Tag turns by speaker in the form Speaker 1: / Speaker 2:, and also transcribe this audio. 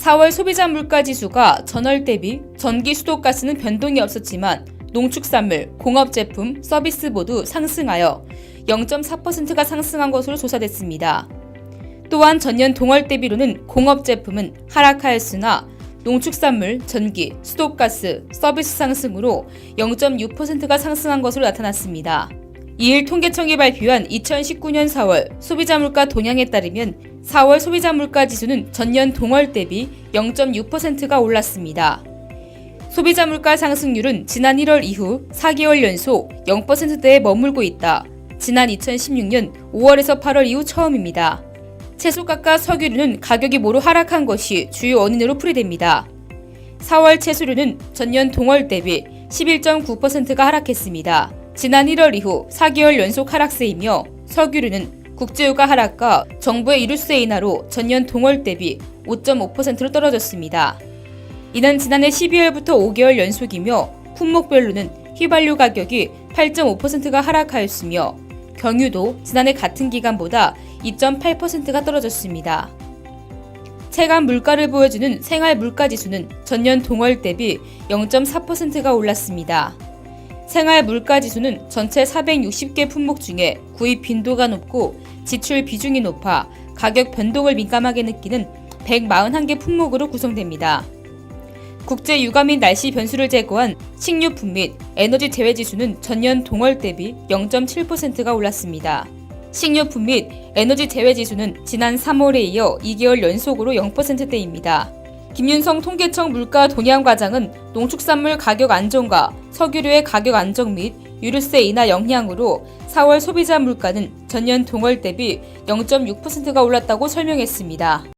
Speaker 1: 4월 소비자 물가 지수가 전월 대비 전기 수도가스는 변동이 없었지만 농축산물, 공업제품, 서비스 모두 상승하여 0.4%가 상승한 것으로 조사됐습니다. 또한 전년 동월 대비로는 공업제품은 하락하였으나 농축산물, 전기, 수도가스, 서비스 상승으로 0.6%가 상승한 것으로 나타났습니다. 이일 통계청이 발표한 2019년 4월 소비자 물가 동향에 따르면 4월 소비자 물가 지수는 전년 동월 대비 0.6%가 올랐습니다. 소비자 물가 상승률은 지난 1월 이후 4개월 연속 0%대에 머물고 있다. 지난 2016년 5월에서 8월 이후 처음입니다. 채소값과 석유류는 가격이 모두 하락한 것이 주요 원인으로 풀이됩니다. 4월 채소류는 전년 동월 대비 11.9%가 하락했습니다. 지난 1월 이후 4개월 연속 하락세이며 석유류는 국제유가 하락과 정부의 이율세 인하로 전년 동월 대비 5.5%로 떨어졌습니다. 이는 지난해 12월부터 5개월 연속이며 품목별로는 휘발유 가격이 8.5%가 하락하였으며 경유도 지난해 같은 기간보다 2.8%가 떨어졌습니다. 체감 물가를 보여주는 생활 물가 지수는 전년 동월 대비 0.4%가 올랐습니다. 생활 물가 지수는 전체 460개 품목 중에 구입 빈도가 높고 지출 비중이 높아 가격 변동을 민감하게 느끼는 141개 품목으로 구성됩니다. 국제 유가 및 날씨 변수를 제거한 식료품 및 에너지 제외 지수는 전년 동월 대비 0.7%가 올랐습니다. 식료품 및 에너지 제외 지수는 지난 3월에 이어 2개월 연속으로 0%대입니다. 김윤성 통계청 물가 동향 과장은 농축산물 가격 안정과 석유류의 가격 안정 및 유류세 인하 영향으로 4월 소비자 물가는 전년 동월 대비 0.6%가 올랐다고 설명했습니다.